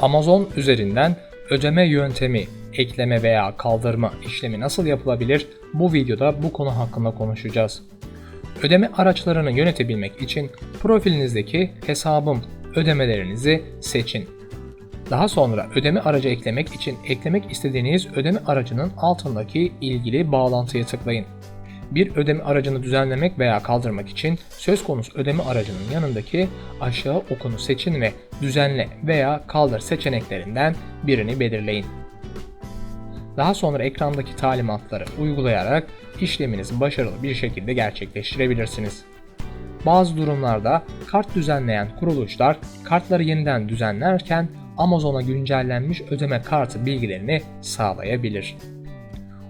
Amazon üzerinden ödeme yöntemi, ekleme veya kaldırma işlemi nasıl yapılabilir? Bu videoda bu konu hakkında konuşacağız. Ödeme araçlarını yönetebilmek için profilinizdeki hesabım ödemelerinizi seçin. Daha sonra ödeme aracı eklemek için eklemek istediğiniz ödeme aracının altındaki ilgili bağlantıya tıklayın. Bir ödeme aracını düzenlemek veya kaldırmak için söz konusu ödeme aracının yanındaki aşağı okunu seçin ve düzenle veya kaldır seçeneklerinden birini belirleyin. Daha sonra ekrandaki talimatları uygulayarak işleminizi başarılı bir şekilde gerçekleştirebilirsiniz. Bazı durumlarda kart düzenleyen kuruluşlar kartları yeniden düzenlerken Amazon'a güncellenmiş ödeme kartı bilgilerini sağlayabilir.